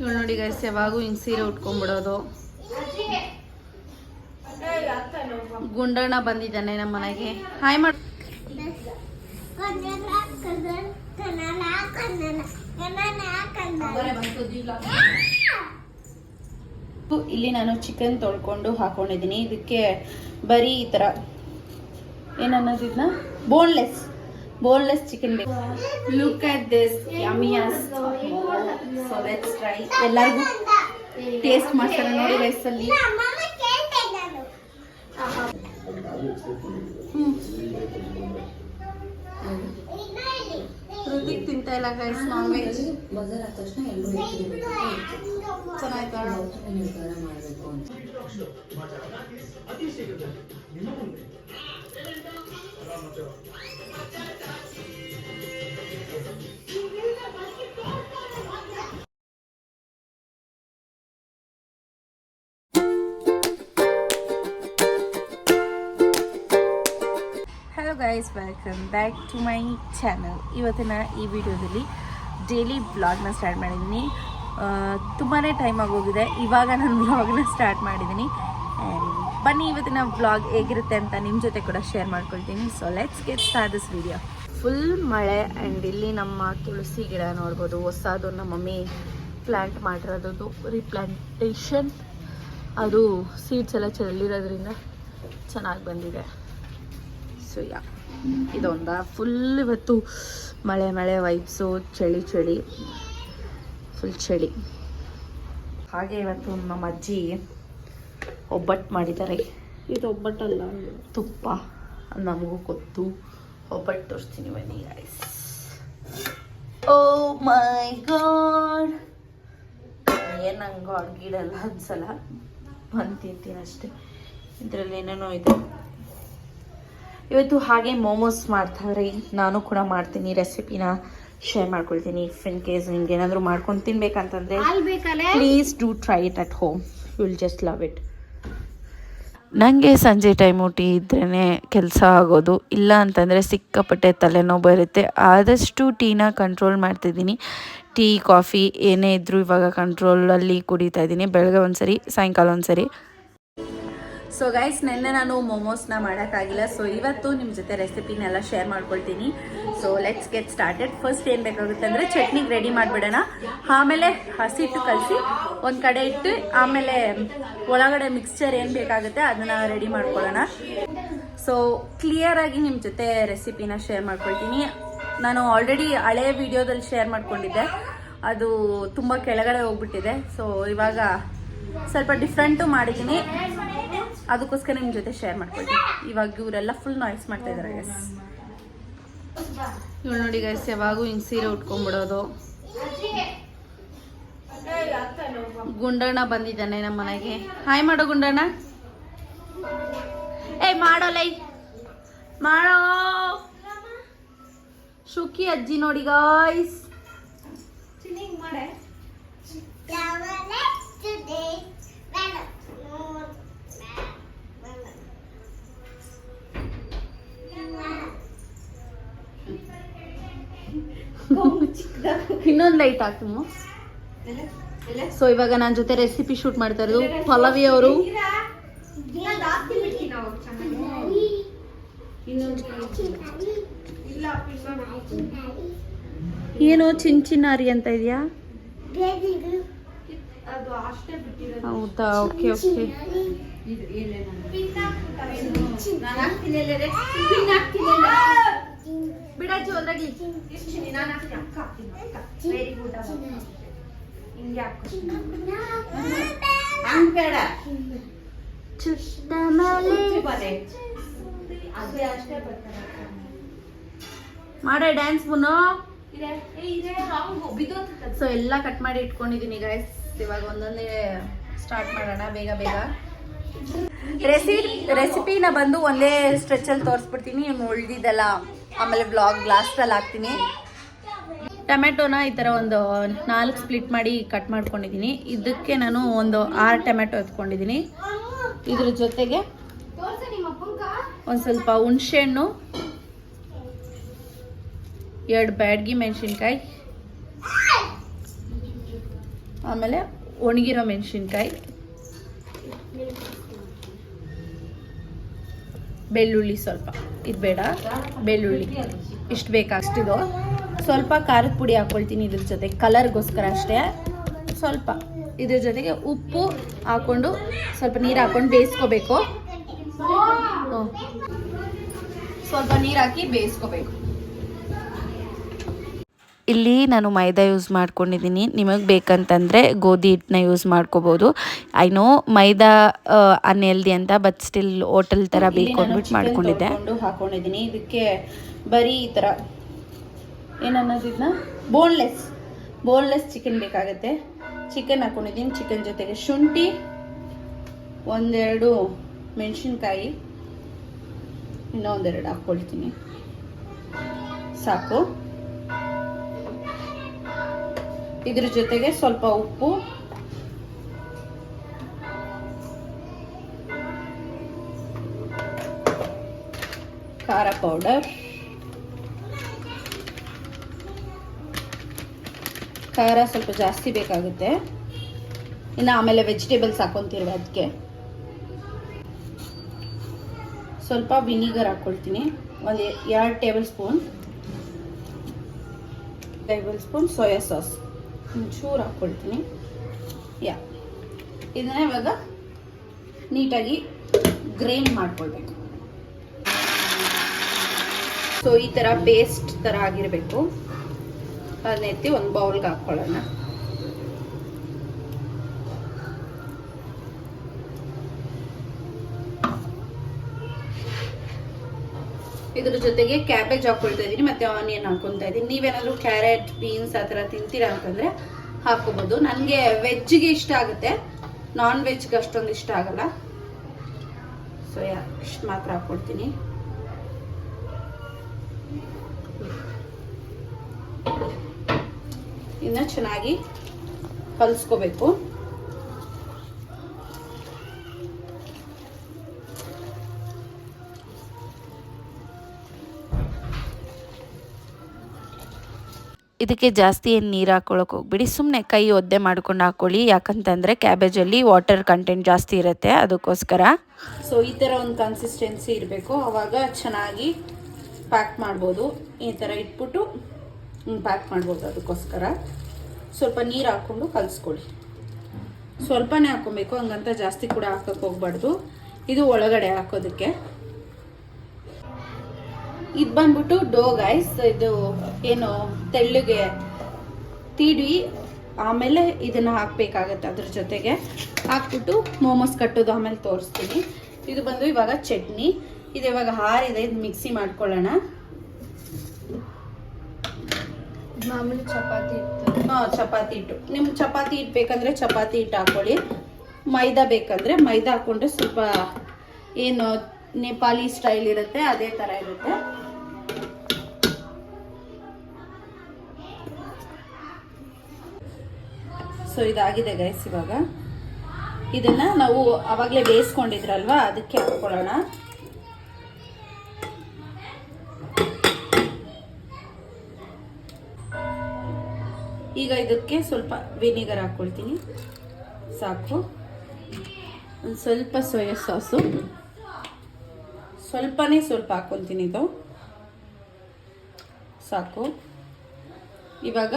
ಇವಳು ನೋಡಿ ಗೈಸ್ ಯಾವಾಗೂ ಹಿಂಗೆ ಸೀರೆ ಉಟ್ಕೊಂಡ್ಬಿಡೋದು. ಗುಂಡಣ್ಣ ಬಂದಿದ್ದಾನೆ ನಮ್ಮ ಮನೆಗೆ. ಹಾಯ್ ಮಾಡ್ ಇಲ್ಲಿ ನಾನು ಚಿಕನ್ ತೊಳ್ಕೊಂಡು ಹಾಕೊಂಡಿದ್ದೀನಿ. ಇದಕ್ಕೆ ಬರೀ ಈ ಥರ ಏನನ್ನೋದಿದ್ನ ಬೋನ್ಲೆಸ್ ಬೋನ್ಲೆಸ್ ಚಿಕನ್ ಬೇಕು ಲುಕ್ ಅಟ್ ದಿಸ್ ಯಮಿಯಸ್ ಸೊ ಲೆಟ್ಸ್ ಟ್ರೈ ಎಲ್ಲರಿಗೂ ಟೇಸ್ಟ್ ಮಾಡ್ತಾರೆ ನೋಡಿ ರೈಸಲ್ಲಿ ಹೃತಿಕ್ ತಿಂತಾ ಇಲ್ಲ ಗೈಸ್ ನಾನ್ ವೆಜ್ ಬಜಾರ್ ಆದ ತಕ್ಷಣ ಎಲ್ಲರೂ ಚೆನ್ನಾಯ್ತಾ? ನಿರ್ಧಾರ ಮಾಡಬೇಕು ಅಂತ hello guys welcome back to my channel ಇವತ್ತಿನ ಈ ವಿಡಿಯೋದಲ್ಲಿ ಡೈಲಿ ಬ್ಲಾಗ್ನ ಸ್ಟಾರ್ಟ್ ಮಾಡಿದ್ದೀನಿ. ತುಂಬಾ ಟೈಮ್ ಆಗೋಗಿದೆ. ಇವಾಗ ನಾನು ಬ್ಲಾಗ್ನ ಸ್ಟಾರ್ಟ್ ಮಾಡಿದ್ದೀನಿ. ಬನ್ನಿ, ಇವತ್ತಿನ ಬ್ಲಾಗ್ ಹೇಗಿರುತ್ತೆ ಅಂತ ನಿಮ್ಮ ಜೊತೆ ಕೂಡ ಶೇರ್ ಮಾಡ್ಕೊಳ್ತೀನಿ. So let's get start this video full ಮಳೆ ಆ್ಯಂಡ್ ಇಲ್ಲಿ ನಮ್ಮ ತುಳಸಿ ಗಿಡ ನೋಡ್ಬೋದು. ಹೊಸದು ನಮ್ಮ ಮಮ್ಮಿ ಪ್ಲ್ಯಾಂಟ್ ಮಾಡಿರೋದು. ರೀಪ್ಲ್ಯಾಂಟೇಷನ್ ಅದು ಸೀಡ್ಸ್ ಎಲ್ಲ ಚೆಲ್ಲಿರೋದ್ರಿಂದ ಚೆನ್ನಾಗಿ ಬಂದಿದೆ. ಸೊ ಯಾ ಇದೊಂದ ಫುಲ್ ಇವತ್ತು ಮಳೆ ಮಳೆ ವೈಬ್ಸು ಚಳಿ ಚಳಿ ಫುಲ್ ಚಳಿ. ಹಾಗೆ ಇವತ್ತು ನಮ್ಮ ಅಜ್ಜಿ ಒಬ್ಬಟ್ಟು ಮಾಡಿದ್ದಾರೆ. ಇದು ಒಬ್ಬಟ್ಟಲ್ಲ? ತುಪ್ಪ. ನಮಗೂ ಗೊತ್ತು. ಒಬ್ಬಟ್ಟು ತೋರಿಸ್ತೀನಿ ಬನ್ನಿ ಗೈಸ್ ಓ ಮೈ ಗಾಡ್ ಏನು ನಂಗೆ ಅಡ್ಗಿಡಲ್ಲ ಅನ್ಸಲ್ಲ. ಬಂದು ತಿಂತೀನಿ ಅಷ್ಟೇ. ಇದರಲ್ಲಿ ಏನೇನೋ ಇದೆ. ಇವತ್ತು ಹಾಗೆ ಮೋಮೋಸ್ ಮಾಡ್ತಾರೆ. ನಾನು ಕೂಡ ಮಾಡ್ತೀನಿ ರೆಸಿಪಿನ ಶೇರ್ ಮಾಡ್ಕೊಳ್ತೀನಿ. ಇಫ್ ಇನ್ ಕೇಸ್ ನಿಮ್ಗೆ ಏನಾದರೂ ಮಾಡ್ಕೊಂಡು ತಿನ್ಬೇಕಂತಂದ್ರೆ please do try it at home you will just love it ನನಗೆ ಸಂಜೆ ಟೈಮು ಟೀ ಇದ್ರೇ ಕೆಲಸ ಆಗೋದು. ಇಲ್ಲ ಅಂತಂದರೆ ಸಿಕ್ಕಾಪಟ್ಟೆ ತಲೆನೋವು ಬರುತ್ತೆ. ಆದಷ್ಟು ಟೀನ ಕಂಟ್ರೋಲ್ ಮಾಡ್ತಿದ್ದೀನಿ. ಟೀ ಕಾಫಿ ಏನೇ ಇದ್ದರೂ ಇವಾಗ ಕಂಟ್ರೋಲಲ್ಲಿ ಕುಡಿತಾ ಇದ್ದೀನಿ. ಬೆಳಗ್ಗೆ ಒಂದು ಸರಿ ಸಾಯಂಕಾಲ ಒಂದ್ಸರಿ. ಸೊ ಗೈಸ್ ನಿನ್ನೆ ನಾನು ಮೊಮೋಸ್ನ ಮಾಡೋಕ್ಕಾಗಿಲ್ಲ. ಸೊ ಇವತ್ತು ನಿಮ್ಮ ಜೊತೆ ರೆಸಿಪಿನೆಲ್ಲ ಶೇರ್ ಮಾಡ್ಕೊಳ್ತೀನಿ. So let's get started first ಏನು ಬೇಕಾಗುತ್ತೆ ಅಂದರೆ ಚಟ್ನಿಗೆ ರೆಡಿ ಮಾಡಿಬಿಡೋಣ. ಆಮೇಲೆ ಹಸಿಟ್ಟು ಕಲಸಿ ಒಂದು ಕಡೆ ಇಟ್ಟು ಆಮೇಲೆ ಒಳಗಡೆ ಮಿಕ್ಸ್ಚರ್ ಏನು ಬೇಕಾಗುತ್ತೆ ಅದನ್ನು ರೆಡಿ ಮಾಡ್ಕೊಳ್ಳೋಣ. ಸೊ ಕ್ಲಿಯರಾಗಿ ನಿಮ್ಮ ಜೊತೆ ರೆಸಿಪಿನ ಶೇರ್ ಮಾಡ್ಕೊಳ್ತೀನಿ. ನಾನು ಆಲ್ರೆಡಿ ಹಳೆಯ ವಿಡಿಯೋದಲ್ಲಿ ಶೇರ್ ಮಾಡ್ಕೊಂಡಿದ್ದೆ. ಅದು ತುಂಬ ಕೆಳಗಡೆ ಹೋಗ್ಬಿಟ್ಟಿದೆ. ಸೊ ಇವಾಗ ಸ್ವಲ್ಪ ಡಿಫ್ರೆಂಟು ಮಾಡಿದ್ದೀನಿ. ಅದಕ್ಕೋಸ್ಕರ ನಿಮ್ಮ ಜೊತೆ ಶೇರ್ ಮಾಡ್ಕೊಳ್ತೀನಿ. ಇವಾಗ ಇವರೆಲ್ಲ ಫುಲ್ ನಾಯ್ಸ್ ಮಾಡ್ತಾ ಇದ್ದಾರೆ ಗೈಸ್ ಇವಳು ನೋಡಿ ಗೈಸ್ ಯಾವಾಗೂ ಹಿಂಗೆ ಸೀರೆ ಉಟ್ಕೊಂಡ್ಬಿಡೋದು. ಗುಂಡಣ್ಣ ಬಂದಿದ್ದಾನೆ ನಮ್ಮ ಮನೆಗೆ. ಹಾಯ್ ಮಾಡೋ ಗುಂಡಣ್ಣ. ಏಯ್ ಮಾಡೋ ಲೈ. ಮಾಡೋ. ಶುಕಿ ಅಜ್ಜಿ ನೋಡಿ ಗಾಯ್ಸ್ ಇನ್ನೊಂದು ಲೈಟ್ ಹಾಕ್ತಮ್ಮ ಸೊ ಇವಾಗ ನನ್ನ ಜೊತೆ ರೆಸಿಪಿ ಶೂಟ್ ಮಾಡ್ತಾ ಇರೋದು ಪಲ್ಲವಿ ಅವರು. ಏನು ಚಿನ್ಚಿನಾರಿ ಅಂತ ಇದೆಯಾ? ಹೌದಾ? Okay okay. ಮಾಡ ಡ್ಯಾನ್ಸ್ ಮುನ್ನು. ಸೊ ಎಲ್ಲ ಕಟ್ ಮಾಡಿ ಇಟ್ಕೊಂಡಿದ್ದೀನಿ ಗೈಸ್ ಇವಾಗ ಒಂದೊಂದೇ ಸ್ಟಾರ್ಟ್ ಮಾಡೋಣ ಬೇಗ ಬೇಗ. ರೆಸಿ ರೆಸಿಪಿನ ಬಂದು ಒಂದೇ ಸ್ಟ್ರೆಚಲ್ಲಿ ತೋರಿಸ್ಬಿಡ್ತೀನಿ ಉಳ್ದಿದ್ದಲ್ಲ ಉಳ್ದಿದ್ದೆಲ್ಲ ಆಮೇಲೆ ಬ್ಲಾಗ್ ಲಾಸ್ಟಲ್ಲಿ ಹಾಕ್ತೀನಿ. ಟೊಮೆಟೊನ ಈ ಥರ ಒಂದು ನಾಲ್ಕು ಸ್ಪ್ಲಿಟ್ ಮಾಡಿ ಕಟ್ ಮಾಡ್ಕೊಂಡಿದ್ದೀನಿ ಇದಕ್ಕೆ ನಾನು ಒಂದು ಆರು ಟೊಮೆಟೊ ಎತ್ಕೊಂಡಿದ್ದೀನಿ ಇದ್ರ ಜೊತೆಗೆ ಒಂದು ಸ್ವಲ್ಪ ಹುಣಸೆಹಣ್ಣು ಎರಡು ಬ್ಯಾಡ್ಗಿ ಮೆಣಸಿನ್ಕಾಯಿ, ಆಮೇಲೆ ಒಣಗಿರೋ ಮೆಣಸಿನ್ಕಾಯಿ. ಬೆಳ್ಳುಳ್ಳಿ ಸ್ವಲ್ಪ. ಇದು ಬೇಡ. ಬೆಳ್ಳುಳ್ಳಿ. ಇಷ್ಟು ಬೇಕಾಷ್ಟಿದು ಸ್ವಲ್ಪ ಖಾರದ ಪುಡಿ ಹಾಕ್ಕೊಳ್ತೀನಿ ಇದ್ರ ಜೊತೆ. ಕಲರ್ಗೋಸ್ಕರ ಅಷ್ಟೇ. ಸ್ವಲ್ಪ. ಇದ್ರ ಜೊತೆಗೆ ಉಪ್ಪು ಹಾಕ್ಕೊಂಡು ಸ್ವಲ್ಪ ನೀರು ಹಾಕ್ಕೊಂಡು ಬೇಯಿಸ್ಕೋಬೇಕು. ಸ್ವಲ್ಪ ನೀರು ಹಾಕಿ ಬೇಯಿಸ್ಕೋಬೇಕು. ಇಲ್ಲಿ ನಾನು ಮೈದಾ ಯೂಸ್ ಮಾಡ್ಕೊಂಡಿದ್ದೀನಿ. ನಿಮಗೆ ಬೇಕಂತಂದರೆ ಗೋಧಿ ಹಿಟ್ಟನ್ನ ಯೂಸ್ ಮಾಡ್ಕೋಬೋದು. ಐ ನೋ ಮೈದಾ ಅನ್ಹೆಲ್ದಿ ಅಂತ ಬಟ್ ಸ್ಟಿಲ್ ಹೋಟೆಲ್ ಥರ ಬೇಕು ಅಂದ್ಬಿಟ್ಟು ಮಾಡ್ಕೊಂಡಿದ್ದೆ. ಹಾಕೊಂಡಿದ್ದೀನಿ. ಇದಕ್ಕೆ ಬರೀ ಈ ಥರ ಏನನ್ನೋದಿದ್ನ? ಬೋನ್ಲೆಸ್ ಬೋನ್ಲೆಸ್ ಚಿಕನ್ ಬೇಕಾಗತ್ತೆ. ಚಿಕನ್ ಹಾಕೊಂಡಿದ್ದೀನಿ. ಚಿಕನ್ ಜೊತೆಗೆ ಶುಂಠಿ ಒಂದೆರಡು ಮೆಣಸಿನ್ಕಾಯಿ ಇನ್ನೊಂದೆರಡು ಹಾಕ್ಕೊಳ್ತೀನಿ. ಸಾಕು. ಇದ್ರ ಜೊತೆಗೆ ಸ್ವಲ್ಪ ಉಪ್ಪು. ಖಾರ ಪೌಡರ್ ಖಾರ ಸ್ವಲ್ಪ ಜಾಸ್ತಿ ಬೇಕಾಗುತ್ತೆ. ಇನ್ನು ಆಮೇಲೆ ವೆಜಿಟೇಬಲ್ಸ್ ಹಾಕೊತಿರುವ ಅದಕ್ಕೆ ಸ್ವಲ್ಪ ವಿನಿಗರ್ ಹಾಕ್ಕೊಳ್ತೀನಿ ಒಂದು ಎರಡು tablespoon tablespoon soya sauce ಒಂಚೂರು ಹಾಕ್ಕೊಳ್ತೀನಿ ಯಾ. ಇದನ್ನ ಇವಾಗ ನೀಟಾಗಿ ಗ್ರೈಂಡ್ ಮಾಡ್ಕೊಳ್ಬೇಕು. ಸೊ ಈ ಥರ ಪೇಸ್ಟ್ ಥರ ಆಗಿರಬೇಕು. ಅದನ್ನ ಎತ್ತಿ ಒಂದು ಬೌಲ್ಗೆ ಹಾಕ್ಕೊಳ್ಳೋಣ ಇದ್ರ ಜೊತೆಗೆ ಕ್ಯಾಬೇಜ್ ಹಾಕೊಳ್ತಾ ಇದ್ದೀನಿ, ಮತ್ತೆ ಆನಿಯನ್ ಹಾಕೊತಾ ಇದ್ದೀನಿ. ನೀವೇನಾದ್ರೂ ಕ್ಯಾರೆಟ್ ಬೀನ್ಸ್ ಆ ಥರ ತಿಂತೀರಾ ಅಂತಂದ್ರೆ ಹಾಕೋಬಹುದು ನನಗೆ ವೆಜ್ಗೆ ಇಷ್ಟ ಆಗುತ್ತೆ. ನಾನ್ ವೆಜ್ಗೆ ಅಷ್ಟೊಂದು ಇಷ್ಟ ಆಗಲ್ಲ. ಸೊ ಯಾ, ಇಷ್ಟು ಮಾತ್ರ ಹಾಕ್ಕೊಡ್ತೀನಿ ಇನ್ನ ಚೆನ್ನಾಗಿ ಕಲಿಸ್ಕೋಬೇಕು. ಇದಕ್ಕೆ ಜಾಸ್ತಿ ಏನು ನೀರು ಹಾಕ್ಕೊಳಕ್ಕೆ ಹೋಗ್ಬಿಡಿ. ಸುಮ್ಮನೆ ಕೈ ಒದ್ದೆ ಮಾಡ್ಕೊಂಡು ಹಾಕ್ಕೊಳ್ಳಿ ಯಾಕಂತಂದರೆ ಕ್ಯಾಬೇಜಲ್ಲಿ ವಾಟರ್ ಕಂಟೆಂಟ್ ಜಾಸ್ತಿ ಇರುತ್ತೆ. ಅದಕ್ಕೋಸ್ಕರ. ಸೊ ಈ ಥರ ಒಂದು ಕನ್ಸಿಸ್ಟೆನ್ಸಿ ಇರಬೇಕು. ಆವಾಗ ಚೆನ್ನಾಗಿ ಪ್ಯಾಕ್ ಮಾಡ್ಬೋದು. ಈ ಥರ ಇಟ್ಬಿಟ್ಟು ಪ್ಯಾಕ್ ಮಾಡ್ಬೋದು ಅದಕ್ಕೋಸ್ಕರ. ಸ್ವಲ್ಪ ನೀರು ಹಾಕ್ಕೊಂಡು ಕಲಿಸ್ಕೊಳ್ಳಿ. ಸ್ವಲ್ಪನೇ ಹಾಕ್ಕೊಬೇಕು ಹಂಗಂತ ಜಾಸ್ತಿ ಕೂಡ ಹಾಕೋಕ್ಕೆ ಹೋಗ್ಬಾರ್ದು. ಇದು ಒಳಗಡೆ ಹಾಕೋದಕ್ಕೆ. ಇದು ಬಂದ್ಬಿಟ್ಟು ಡೋ ಗೈಸ್ ಇದು ಏನು ತೆಳ್ಳಗೆ ತಿಡಿ ಆಮೇಲೆ ಇದನ್ನ ಹಾಕ್ಬೇಕಾಗತ್ತೆ ಅದ್ರ ಜೊತೆಗೆ. ಹಾಕ್ಬಿಟ್ಟು ಮೋಮೋಸ್ ಕಟ್ಟೋದು ಆಮೇಲೆ ತೋರಿಸ್ತೀನಿ. ಇದು ಬಂದು ಇವಾಗ ಚಟ್ನಿ. ಇದು ಇವಾಗ ಹಾರಿದೆ ಇದು ಮಿಕ್ಸಿ ಮಾಡ್ಕೊಳ್ಳೋಣ. ಮಾಮೂಲಿ ಚಪಾತಿ ಹಾಂ ಚಪಾತಿ ಹಿಟ್ಟು. ನಿಮ್ಗೆ ಚಪಾತಿ ಹಿಟ್ಟು ಬೇಕಂದ್ರೆ ಚಪಾತಿ ಹಿಟ್ಟು ಹಾಕೊಳ್ಳಿ. ಮೈದಾ ಬೇಕಂದ್ರೆ ಮೈದಾ ಹಾಕೊಂಡ್ರೆ ಸ್ವಲ್ಪ ಏನು ನೇಪಾಲಿ ಸ್ಟೈಲ್ ಇರುತ್ತೆ, ಅದೇ ಥರ ಇರುತ್ತೆ. ಸೊ ಇದಾಗಿದೆ ಗೈಸ್ ಇವಾಗ. ಇದನ್ನ ನಾವು ಅವಾಗಲೇ ಬೇಯಿಸ್ಕೊಂಡಿದ್ರಲ್ವಾ, ಅದಕ್ಕೆ ಹಾಕೊಳ್ಳೋಣ. ಈಗ ಇದಕ್ಕೆ ಸ್ವಲ್ಪ ವಿನಿಗರ್ ಹಾಕ್ಕೊಳ್ತೀನಿ. ಸಾಕು. ಒಂದು ಸ್ವಲ್ಪ ಸೋಯಾ ಸಾಸು ಸ್ವಲ್ಪನೇ ಸ್ವಲ್ಪ ಹಾಕ್ಕೊಳ್ತೀನಿ ಇದು. ಸಾಕು. ಇವಾಗ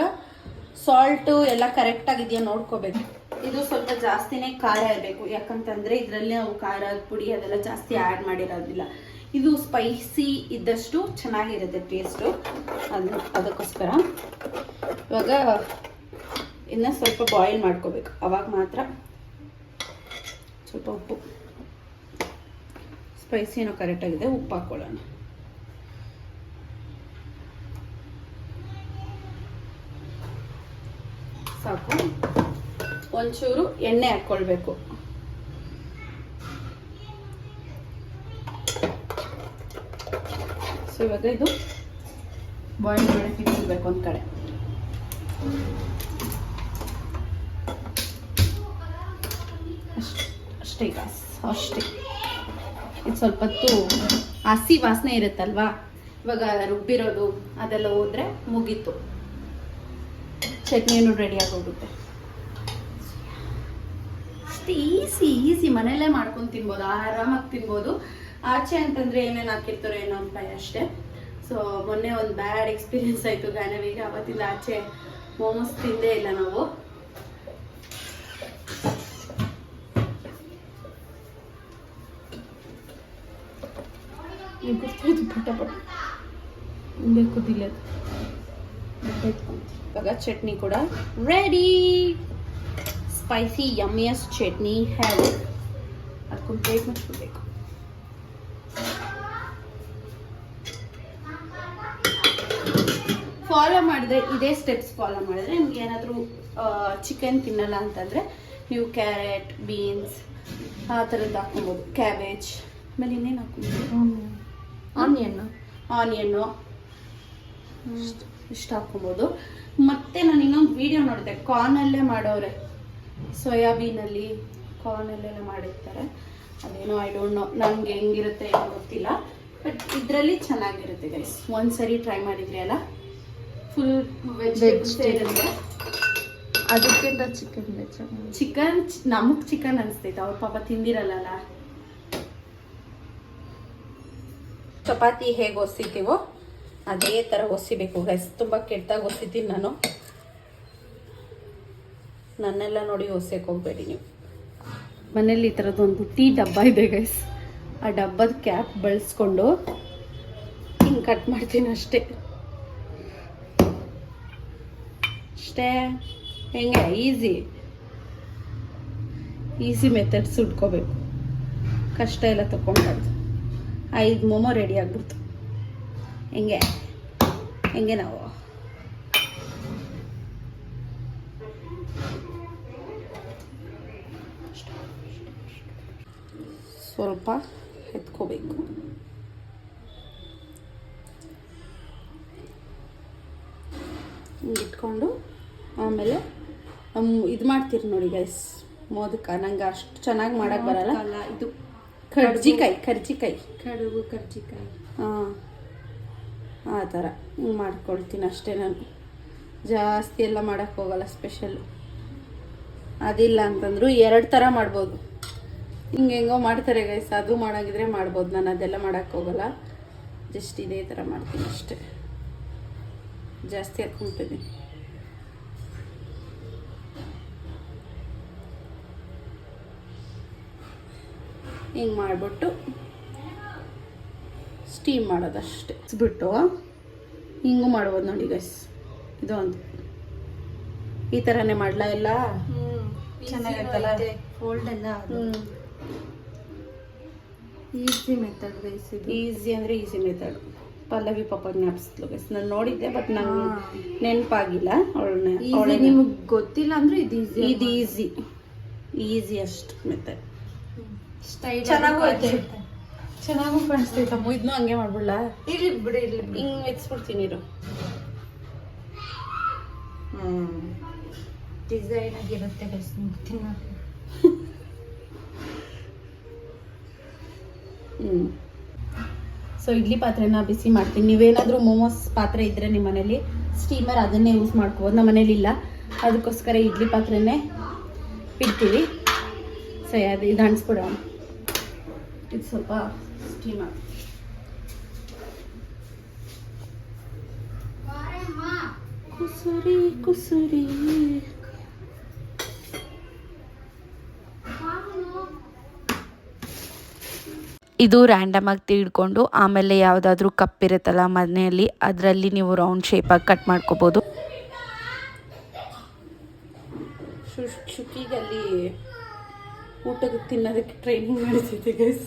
ಸಾಲ್ಟು ಎಲ್ಲ ಕರೆಕ್ಟಾಗಿದೆಯಾ ನೋಡ್ಕೋಬೇಕು. ಇದು ಸ್ವಲ್ಪ ಜಾಸ್ತಿನೇ ಖಾರ ಇರಬೇಕು. ಯಾಕಂತಂದರೆ ಇದರಲ್ಲಿ ನಾವು ಖಾರ, ಪುಡಿ ಅದೆಲ್ಲ ಜಾಸ್ತಿ ಆ್ಯಡ್ ಮಾಡಿರೋದಿಲ್ಲ. ಇದು ಸ್ಪೈಸಿ ಇದ್ದಷ್ಟು ಚೆನ್ನಾಗಿರುತ್ತೆ ಟೇಸ್ಟು ಅದು ಅದಕ್ಕೋಸ್ಕರ. ಇವಾಗ ಇನ್ನು ಸ್ವಲ್ಪ ಬಾಯ್ಲ್ ಮಾಡ್ಕೋಬೇಕು. ಅವಾಗ ಮಾತ್ರ ಸ್ವಲ್ಪ ಉಪ್ಪು. ಸ್ಪೈಸಿ ಏನೋ ಕರೆಕ್ಟಾಗಿದೆ ಉಪ್ಪು ಹಾಕ್ಕೊಳ್ಳೋಣ ಸಾಕು. ಒಂಚೂರು ಎಣ್ಣೆ ಹಾಕ್ಕೊಳ್ಬೇಕು ಸೊ ಇವಾಗ ಇದು ಬಾಯ್ಲ್ ಮಾಡಿ ಇಟ್ಕೊಳ್ಬೇಕು ಒಂದು ಕಡೆ. ಅಷ್ಟ್- ಅಷ್ಟೇ. ಇದು ಸ್ವಲ್ಪ ಹೊತ್ತು ಹಸಿ ವಾಸನೆ ಇರುತ್ತಲ್ವಾ? ಇವಾಗ ರುಬ್ಬಿರೋದು ಅದೆಲ್ಲ ಹೋದ್ರೆ ಮುಗೀತು. ಚಟ್ನಿನೂ ರೆಡಿ ಆಗೋಗುತ್ತೆ ಅಷ್ಟೇ ಈಸಿ ಈಸಿ ಮನೆಯಲ್ಲೇ ಮಾಡ್ಕೊಂಡು ತಿನ್ಬೋದು, ಆರಾಮಾಗಿ ತಿನ್ಬೋದು. ಆಚೆ ಅಂತಂದ್ರೆ ಏನೇನು ಹಾಕಿರ್ತಾರೋ ಏನೋ ಅಂತ ಭಯ ಅಷ್ಟೇ. ಸೊ ಮೊನ್ನೆ ಒಂದು ಬ್ಯಾಡ್ ಎಕ್ಸ್ಪೀರಿಯನ್ಸ್ ಆಯಿತು ಗಾನವಿಗೆ ಅವತ್ತಿಂದ ಆಚೆ ಮೋಮೋಸ್ ತಿಂದೇ ಇಲ್ಲ ನಾವು. ನೀವು ಗೊತ್ತಾಯ್ತು ಪಟ ಪಟ. ಬೇಕು ಇವಾಗ ಚಟ್ನಿ ಕೂಡ ರೆಡಿ ಸ್ಪೈಸಿ ಯಮ್ಮಿಯಸ್ ಚಟ್ನಿ ಹ್ಯಾವ್ ಅದಕ್ಕೊಂದು ಪ್ಲೇಟ್ ಮುಚ್ಕೋಬೇಕು. ಫಾಲೋ ಮಾಡಿದ್ರೆ ಇದೇ ಸ್ಟೆಪ್ಸ್ ಫಾಲೋ ಮಾಡಿದ್ರೆ ನಿಮ್ಗೆ ಏನಾದರೂ ಚಿಕನ್ ತಿನ್ನಲ್ಲ ಅಂತಂದರೆ ನೀವು ಕ್ಯಾರೆಟ್ ಬೀನ್ಸ್ ಆ ಥರದ್ದು ಹಾಕ್ಕೊಬೋದು. ಕ್ಯಾಬೇಜ್ ಆಮೇಲೆ ಇನ್ನೇನು ಹಾಕೊಬೋದು ಆನಿಯನ್ ಆನಿಯನ್ನು ಇಷ್ಟು ಹಾಕೊಬೋದು ಮತ್ತೆ ನಾನು ಇನ್ನೊಂದು ವಿಡಿಯೋ ನೋಡಿದೆ. ಕಾರ್ನಲ್ಲೇ ಮಾಡೋರೆ. ಸೋಯಾಬೀನಲ್ಲಿ ಕಾರ್ನಲ್ಲೆಲ್ಲ ಮಾಡಿರ್ತಾರೆ. ಅದೇನೋ ಐ ಡೋಂಟ್ ನೋ ನನಗೆ ಹೆಂಗಿರುತ್ತೆ ಏನೋ ಗೊತ್ತಿಲ್ಲ. ಬಟ್ ಇದರಲ್ಲಿ ಚೆನ್ನಾಗಿರುತ್ತೆ ಗೈಸ್ ಒಂದ್ಸರಿ ಟ್ರೈ ಮಾಡಿದ್ರಿ ಅಲ್ಲ? ಫುಲ್ ವೆಜ್ ಇರುತ್ತೆ. ಅದಕ್ಕಿಂತ ಚಿಕನ್ ವೆಜ್ ಚಿಕನ್ ನಮಗೆ ಚಿಕನ್ ಅನಿಸ್ತೈತೆ. ಅವ್ರ ಪಾಪ ತಿಂದಿರಲ್ಲ ಚಪಾತಿ ಹೇಗೆ ಒಸಿತೀವೋ ಅದೇ ಥರ ಒಸಿಬೇಕು ಗೈಸ್ ತುಂಬ ಕೆಟ್ಟದಾಗ ಒಸಿತೀನಿ ನಾನು. ನನ್ನೆಲ್ಲ ನೋಡಿ ಒಸಕ್ಕೆ ಹೋಗ್ಬೇಡಿ ನೀವು. ಮನೇಲಿ ಈ ಥರದ್ದು ಒಂದು ಟೀ ಡಬ್ಬ ಇದೆ ಗೈಸ್ ಆ ಡಬ್ಬದ ಕ್ಯಾಪ್ ಬಳಸ್ಕೊಂಡು ಹಿಂಗೆ ಕಟ್ ಮಾಡ್ತೀನಿ ಅಷ್ಟೇ. ಅಷ್ಟೇ. ಹೆಂಗೆ? ಈಸಿ ಈಸಿ ಮೆಥಡ್ಸ್ ಉಟ್ಕೋಬೇಕು. ಕಷ್ಟ ಎಲ್ಲ ತಗೊಂಡ್ಬಾರ್ದು ಐದು ಮೊಮೋ ರೆಡಿ ಆಗ್ಬಿಡ್ತು. ಹೆಂಗೆ? ಹೆಂಗೆ ನಾವು? ಸ್ವಲ್ಪ ಎತ್ಕೋಬೇಕು. ಇಟ್ಕೊಂಡು ಆಮೇಲೆ ಇದು ಮಾಡ್ತೀರಿ ನೋಡಿ ಗೈಸ್ ಮೋದಕ. ನಂಗೆ ಅಷ್ಟು ಚೆನ್ನಾಗಿ ಮಾಡಕ್ಕೆ ಬರಲ್ಲ. ಇದು. ಕರ್ಜಿಕಾಯಿ ಕರ್ಜಿಕಾಯಿ. ಕಡುಬು ಕರ್ಜಿಕಾಯಿ. ಹಾಂ. ಆ ಥರ ಹಿಂಗೆ ಮಾಡ್ಕೊಳ್ತೀನಿ ಅಷ್ಟೇ ನಾನು. ಜಾಸ್ತಿ ಎಲ್ಲ ಮಾಡೋಕ್ಕೆ ಹೋಗಲ್ಲ ಸ್ಪೆಷಲ್ಲು ಅದಿಲ್ಲ ಅಂತಂದ್ರು ಎರಡು ಥರ ಮಾಡ್ಬೋದು. ಹಿಂಗೆ ಹೆಂಗೋ ಮಾಡ್ತಾರೆ ಗೈಸ್ ಅದು ಮಾಡೋಂಗಿದ್ರೆ ಮಾಡ್ಬೋದು. ನಾನು ಅದೆಲ್ಲ ಮಾಡೋಕ್ಕೆ ಹೋಗಲ್ಲ. ಜಸ್ಟ್ ಇದೇ ಥರ ಮಾಡ್ತೀನಿ ಅಷ್ಟೇ. ಜಾಸ್ತಿ ಹಾಕ್ಕೊಂತೀನಿ ಹಿಂಗೆ ಮಾಡಿಬಿಟ್ಟು ಸ್ಟೀಮ್ ಮಾಡೋದಷ್ಟೇ. ಬಿಟ್ಟು ಹಿಂಗೂ ಮಾಡ್ಬೋದು ನೋಡಿ ಗೈಸ್ ಇದು ಒಂದು ಈ ಥರನೇ ಮಾಡ್ಲಾ ಎಲ್ಲ? ಫೋಲ್ಡ್ ಎಲ್ಲ ಈಸಿ ಮೆಥಡ್ ಗೈಸ್ ಈಸಿ ಅಂದರೆ ಈಸಿ ಮೆಥಡ್ ಪಲ್ಲವಿ ಪಾಪ ಜ್ಞಾಪಿಸ್ಲು ಗೈಸ್ ನಾನು ನೋಡಿದ್ದೆ ಬಟ್ ನಂಗೆ ನೆನಪಾಗಿಲ್ಲ. ಅವಳನ್ನ ನಿಮಗೆ ಗೊತ್ತಿಲ್ಲ ಅಂದ್ರೆ ಇದು ಈಸಿ ಇದು ಈಸಿ ಈಸಿ ಅಷ್ಟು ಮೆಥಡ್ ಚೆನ್ನಾಗೂ ಐತೆ. ಚೆನ್ನಾಗೂ ಕಾಣಿಸ್ತೈತಮ್ಮ. ಇದನ್ನು ಹಂಗೆ ಮಾಡ್ಬಿಡ್ಲ? ಇರ್ಲಿ ಬಿಡಿ ಬಿಡಿ. ಹಿಂಗೆ ಮೆಚ್ಬಿಡ್ತೀನಿ ಇರು. ಡಿಸೈನ್ ಆಗಿರುತ್ತೆ ತಿನ್ನೋಕೆ. ಹ್ಞೂ ಸೊ ಇಡ್ಲಿ ಪಾತ್ರೆನ ಬಿಸಿ ಮಾಡ್ತೀನಿ. ನೀವೇನಾದರೂ ಮೋಮೋಸ್ ಪಾತ್ರೆ ಇದ್ದರೆ ನಿಮ್ಮ ಮನೇಲಿ ಸ್ಟೀಮರ್ ಅದನ್ನೇ ಯೂಸ್ ಮಾಡ್ಕೋಬೋದು. ನಮ್ಮ ಮನೇಲಿ ಇಲ್ಲ. ಅದಕ್ಕೋಸ್ಕರ ಇಡ್ಲಿ ಪಾತ್ರೆನೇ ಇಡ್ತೀವಿ ಸೊ ಅದು ಇದು ಹಣ್ಸ್ಬಿಡೋಣ ಇದು ಸ್ವಲ್ಪ ಸ್ಟೀಮ್ ಕುಸುರಿ ಕುಸುರಿ. ಇದು ರ್ಯಾಂಡಮ್ ಆಗಿ ತಿಳ್ಕೊಂಡು ಆಮೇಲೆ ಯಾವುದಾದ್ರೂ ಕಪ್ ಇರುತ್ತಲ್ಲ ಮನೆಯಲ್ಲಿ ಅದರಲ್ಲಿ ನೀವು ರೌಂಡ್ ಶೇಪಾಗಿ ಕಟ್ ಮಾಡ್ಕೋಬೋದು. ಶುಕಿಗಲ್ಲಿ ಊಟಕ್ಕೆ ತಿನ್ನೋದಕ್ಕೆ ಟ್ರೈನಿಂಗ್ ಗೈಸ್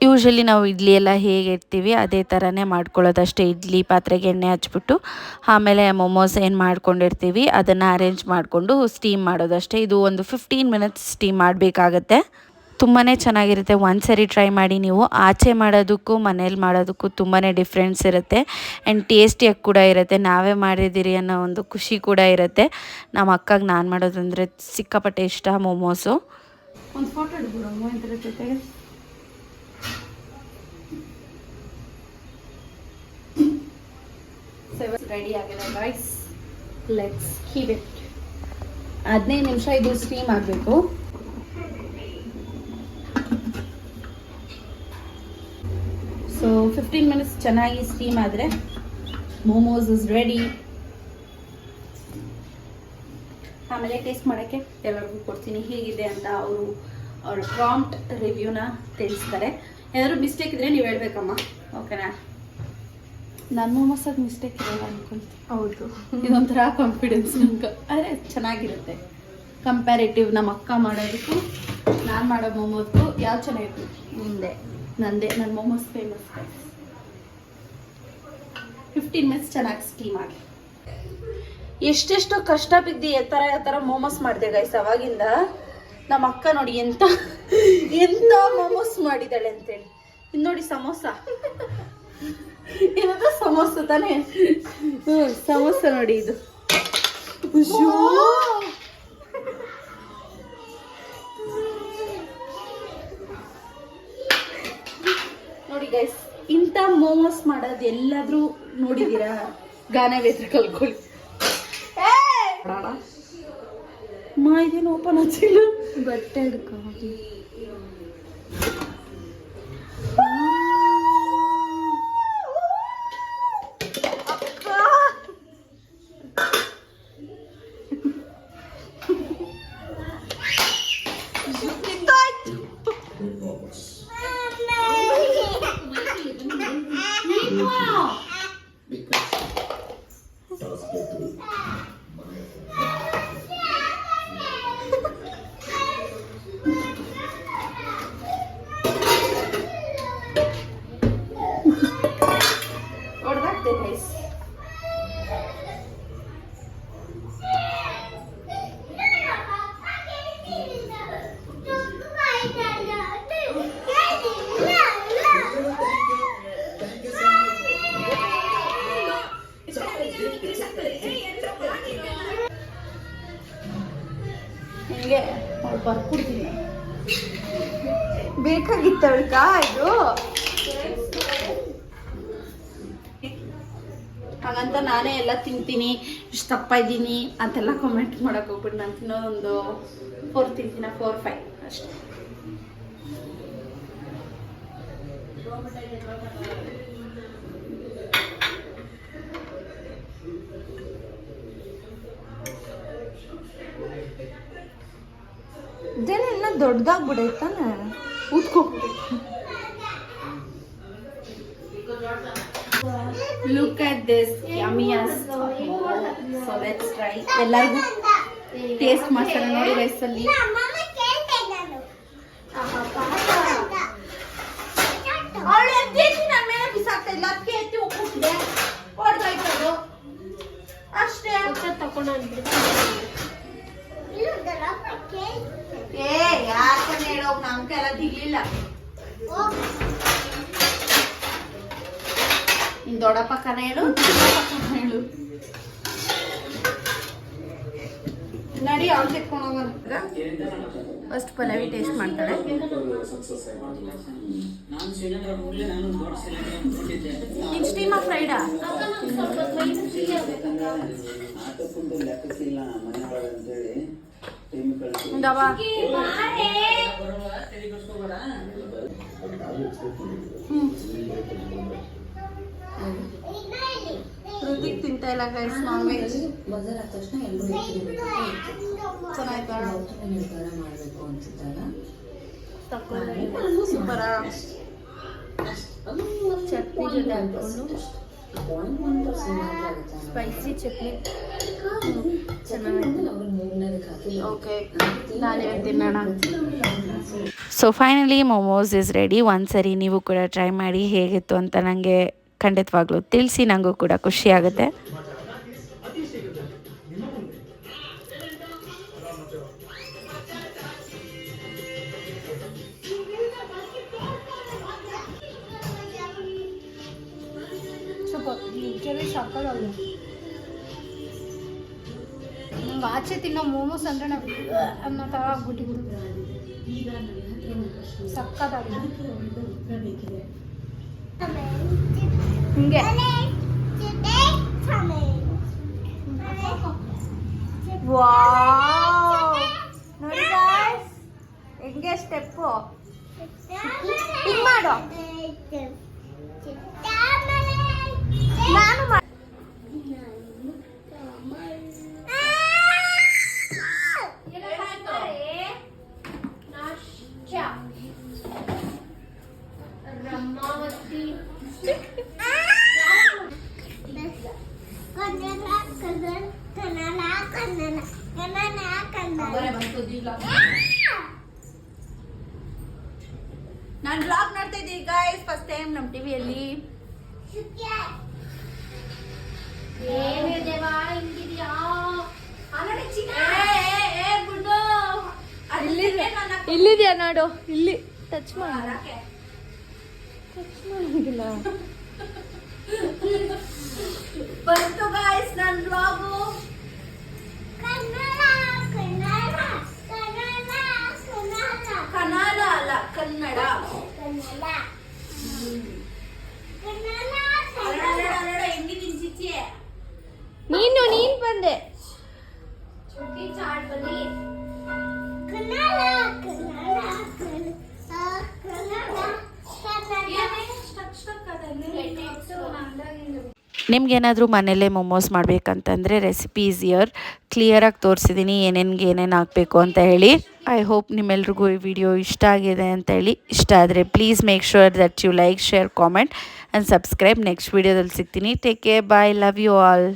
ಯೂಶಲಿ ನಾವು ಇಡ್ಲಿ ಎಲ್ಲ ಹೇಗೆ ಇರ್ತೀವಿ ಅದೇ ಥರನೇ ಮಾಡ್ಕೊಳ್ಳೋದಷ್ಟೇ. ಇಡ್ಲಿ, ಪಾತ್ರೆಗೆ ಎಣ್ಣೆ ಹಚ್ಬಿಟ್ಟು, ಆಮೇಲೆ ಮೊಮೋಸ್ ಏನು ಮಾಡ್ಕೊಂಡಿರ್ತೀವಿ, ಅದನ್ನು ಅರೇಂಜ್ ಮಾಡಿಕೊಂಡು ಸ್ಟೀಮ್ ಮಾಡೋದಷ್ಟೇ. ಇದು ಒಂದು ಫಿಫ್ಟೀನ್ ಮಿನಿಟ್ಸ್ ಸ್ಟೀಮ್ ಮಾಡಬೇಕಾಗತ್ತೆ. ತುಂಬಾ ಚೆನ್ನಾಗಿರುತ್ತೆ. ಒಂದು ಸರಿ ಟ್ರೈ ಮಾಡಿ ನೀವು ಆಚೆ ಮಾಡೋದಕ್ಕೂ ಮನೇಲಿ ಮಾಡೋದಕ್ಕೂ ತುಂಬಾ ಡಿಫ್ರೆನ್ಸ್ ಇರುತ್ತೆ. ಆ್ಯಂಡ್ ಟೇಸ್ಟಿಯಾಗಿ ಕೂಡ ಇರುತ್ತೆ. ನಾವೇ ಮಾಡಿದ್ದೀರಿ ಅನ್ನೋ ಒಂದು ಖುಷಿ ಕೂಡ ಇರುತ್ತೆ. ನಮ್ಮ ಅಕ್ಕಗೆ ನಾನು ಮಾಡೋದಂದರೆ ಸಿಕ್ಕಾಪಟ್ಟೆ ಇಷ್ಟ ಮೋಮೋಸು. ಒಂದು ಫೋಟೋ ಜೊತೆಗೆ. ರೆಡಿ ಆಗಿದೆ ರೈಸ್ ಲೆಟ್ಸ್ ಹದಿನೈದು ನಿಮಿಷ ಇದು ಸ್ಟೀಮ್ ಆಗಬೇಕು ಸೊ ಫಿಫ್ಟೀನ್ ಮಿನಿಟ್ಸ್ ಚೆನ್ನಾಗಿ ಸ್ಟೀಮ್ ಆದರೆ ಮೋಮೋಸ್ ಇಸ್ ರೆಡಿ ಆಮೇಲೆ ಟೇಸ್ಟ್ ಮಾಡೋಕ್ಕೆ ಎಲ್ಲರಿಗೂ ಕೊಡ್ತೀನಿ. ಹೇಗಿದೆ ಅಂತ ಅವರು ಅವ್ರ ಪ್ರಾಂಪ್ಟ್ ರಿವ್ಯೂನ ತಿಳಿಸ್ತಾರೆ. ಏನಾದರೂ ಮಿಸ್ಟೇಕ್ ಇದ್ರೆ ನೀವು ಹೇಳ್ಬೇಕಮ್ಮ. ಓಕೆನಾ ನನ್ನ ಮೊಮ್ಮಸದ್ ಮಿಸ್ಟೇಕ್ ಇರಲ್ಲ ಅನ್ಕೊಳ್ತೀನಿ ಹೌದು. ಇದೊಂಥರ ಕಾನ್ಫಿಡೆನ್ಸ್ ನಂಗೆ ಆದರೆ ಚೆನ್ನಾಗಿರುತ್ತೆ. ಕಂಪ್ಯಾರಿಟಿವ್ ನಮ್ಮ ಅಕ್ಕ ಮಾಡೋದಕ್ಕೂ ನಾನು ಮಾಡೋ ಮೊಮೋಸ್ಗೂ ಯಾವ ಚೆನ್ನಾಗಿತ್ತು ಮುಂದೆ. ನಂದೇ. ನನ್ನ ಮೊಮೋಸ್ ಫೇಮಸ್ ಫಿಫ್ಟೀನ್ ಮಿನಿಟ್ಸ್ ಚೆನ್ನಾಗಿ ಸ್ಟೀಮ್ ಆಗಿ. ಎಷ್ಟೆಷ್ಟು ಕಷ್ಟ ಬಿದ್ದು ಎತ್ತರ ಎತ್ತರ ಮೋಮೋಸ್ ಮಾಡಿದೆ ಗೈಸ್ ಅವಾಗಿಂದ ನಮ್ಮ ಅಕ್ಕ ನೋಡಿ ಎಂತ ಎಂತ ಮೋಮೋಸ್ ಮಾಡಿದಾಳೆ ಅಂತೇಳಿ. ಇನ್ ನೋಡಿ ಸಮೋಸ? ಏನದು ಸಮೋಸ ತಾನೇ? ಸಮೋಸ ನೋಡಿ ಇದು. ನೋಡಿ ಗೈಸ್ ಇಂಥ ಮೋಮೋಸ್ ಮಾಡೋದು ಎಲ್ಲಾದ್ರೂ ನೋಡಿದೀರಾ ಗಾನವೇತ್ರ ಕಲ್ಕೊಳ್ಳಿ. ಮಾ ಇದೇನು ಓಪನ್ ಹಚ್ಚಿಲ್ಲ ಬಟ್ಟೆ ಹಿಡ್ಕೊ ಬೇಕಾಗಿತ್ತವಳ್ಕ ಇದು ಹಾಗಂತ ನಾನೇ ಎಲ್ಲ ತಿಂತೀನಿ ಇಷ್ಟು ತಪ್ಪ ಇದ್ದೀನಿ ಅಂತೆಲ್ಲ ಕಮೆಂಟ್ ಮಾಡಕ್ ಹೋಗ್ಬಿಟ್ಟು ನಾನು ತಿನ್ನೋದೊಂದು ಫೋರ್ ತಿಂತೀನ ಫೋರ್ ಫೈವ್ ಅಷ್ಟೇ. ಇದೇನೆಲ್ಲ ದೊಡ್ಡದಾಗ್ಬಿಡೈತಾನೆ ಕೂತ್ಕೊಂಡ್ಬಿಡಿ ಲುಕ್ ಅಟ್ ದಿಸ್ ಯಮಿಯಸ್ ಸೊ ಲೆಟ್ಸ್ ಟ್ರೈ ಎಲ್ಲರಿಗೂ ಟೇಸ್ಟ್ ಮಾಡ್ತಾರೆ ನೋಡಿ ರೈಸಲ್ಲಿ ನಿನ್ ದೊಡ್ಡಪ್ಪ ಕನ ಹೇಳು ಚಿಕ್ಕಪ್ಪ ಕನ ಹೇಳು ನಡಿ ಅವ್ಳು ತೆಕ್ಕೊಂಡು ಹೋಗೋಣ ಫಸ್ಟ್ ಪಲಾವಿ ಟೇಸ್ಟ್ ಮಾಡ್ತಾಳೆ ನೀನ್ ಸ್ಟೀಮ್ ಫ್ರೈಡಾ ದವಾ ಋತಿಕ್ ತಿಂತಾ ಇಲ್ಲ ಗೈಸ್ ನಾನ್ ವೆಜ್ ಮೊದಲ ತಕ್ಷಣ ಎಲ್ಲರೂ ಚೆನ್ನಾಯ್ತಾ ನಿರ್ಧಾರ ಮಾಡಬೇಕು ಅನ್ಸಿದ್ದಾಗ ಸೂಪರ ಚಟ್ನಿ ಜೊತೆ ಹಾಕೊಂಡು spicy chutney so finally momos is ready ಒಂದ್ಸರಿ ನೀವು ಕೂಡ ಟ್ರೈ ಮಾಡಿ ಹೇಗಿತ್ತು ಅಂತ ನನಗೆ ಖಂಡಿತವಾಗ್ಲೂ ತಿಳಿಸಿ ನನಗೂ ಕೂಡ ಖುಷಿ ಆಗುತ್ತೆ ಸ್ವಲ್ಪ ನಿಜವೇ ಸಾಕಾಗಲ್ಲ. ನಂಗೆ ಆಚೆ ತಿನ್ನೋ ಮೋಮೋಸ್ ಅಂದ್ರೆ ನಾವು ಅನ್ನೋ ಥರ ಆಗ್ಬಿಟ್ಟಿತ್ತು ಸಕ್ಕತ್ತಾಗಿದೆ. ಹಿಂಗೆ. ನೋಡಿ ಹೆಂಗೆ ಸ್ಟೆಪ್ಪು ಹಿಂಗ್ ಮಾಡು. ನಾನು ನಾನು ಬ್ಲಾಗ್ ನೋಡ್ತಾ ಇದ್ದೀವಿ ಗೈಸ್ ಫಸ್ಟ್ ಟೈಮ್ ನಮ್ಮ ಟಿವಿಯಲ್ಲಿ ಇಲ್ಲಿದ್ಯಾ ನೋಡು ಇಲ್ಲಿ. ಟಚ್ ಮಾಡ. ಬಂತು ಗಾಯ್ಸ್ ನನ್ನ ಬ್ಲಾಗು ಕನ್ನಡ ಅಲ್ಲ ಕನ್ನಡ. ನೀನು ನೀನ್ ಬಂದೆ. ನಿಮ್ಗೇನಾದರೂ ಮನೇಲೇ ಮೊಮೋಸ್ ಮಾಡಬೇಕಂತಂದರೆ ರೆಸಿಪಿ ಈಸಿಯರ್ ಕ್ಲಿಯರಾಗಿ ತೋರಿಸಿದ್ದೀನಿ ಏನೇನಿಗೆ ಏನೇನು ಹಾಕಬೇಕು ಅಂತ ಹೇಳಿ. ಐ ಹೋಪ್ ನಿಮ್ಮೆಲ್ರಿಗೂ ಈ ವಿಡಿಯೋ ಇಷ್ಟ ಆಗಿದೆ ಅಂತ ಹೇಳಿ. ಇಷ್ಟ ಆದರೆ please make sure that you like share comment and subscribe next ವೀಡಿಯೋದಲ್ಲಿ ಸಿಗ್ತೀನಿ. Take care bye love you all